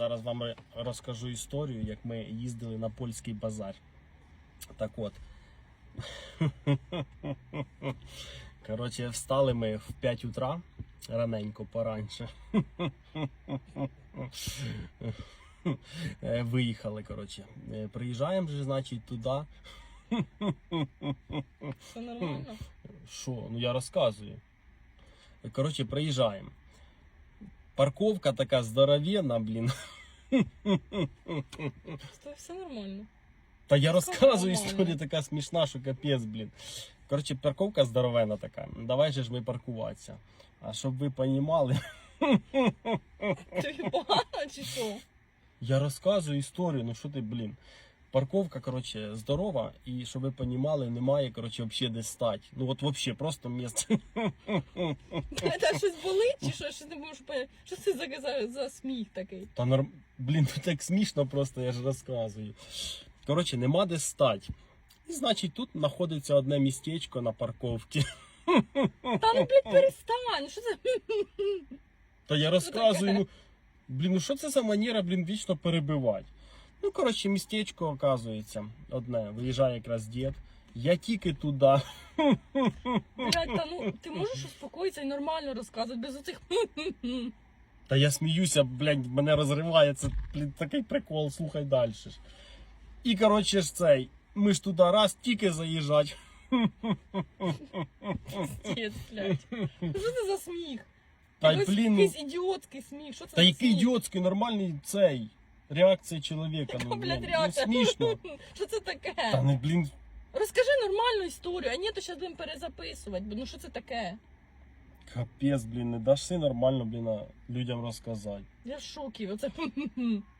Зараз вам розкажу історію, як ми їздили на польський базар. Так от. Коротше, встали ми в 5 утра раненько пораньше. Е, Виїхали, коротше. Е, Приїжджаємо же, значить, туди. Все нормально. Що? Ну я розказую. Коротше, приїжджаємо. Парковка така здоровенна, блін. Все, все нормально. Та я розказую історія така смішна, що капець, блін. Коротше, парковка здоровенна така. Давай же ж ми паркуватися. А щоб ви понімали, Тобі погано чи що? я розказую історію, ну що ти, блін. Парковка, коротше, здорова, і щоб ви понімали, немає, коротше, взагалі де стати. Ну от взагалі, просто місце. Та щось болить чи що? Що ти можеш поняти? Що це за, за, за сміх такий? Та норм... Блін, ну так смішно просто, я ж розказую. Коротше, нема де стати. І значить, тут знаходиться одне містечко на парковці. Та ну, блін, перестань. Що це? Та я розказую, ну, блін, ну що це за манера, блін, вічно перебивати? Ну, коротше, містечко, оказується, одне. Виїжджає якраз дід. Я тільки туди. Блядь, та ну ти можеш успокоїтися і нормально розказувати без оцих. Та я сміюся, блядь, мене розриває. Це блін, такий прикол, слухай далі. ж. І коротше ж цей. Ми ж туди раз тільки заїжджать. Блядь. Ну, Що це за сміх? Та й Якийсь- блін, ну, Якийсь ідіотський сміх. Що це та за який сміх? ідіотський, нормальний цей. Реакція чоловіка. Ну, блядь, блін, реакція? ну смішно. Що це таке? Та не блін. Розкажи нормальну історію, а ні, то зараз будемо перезаписувати. бо Ну що це таке? Капець, блін, не даш си нормально, блін, а людям розказати. Я в шокі. Оце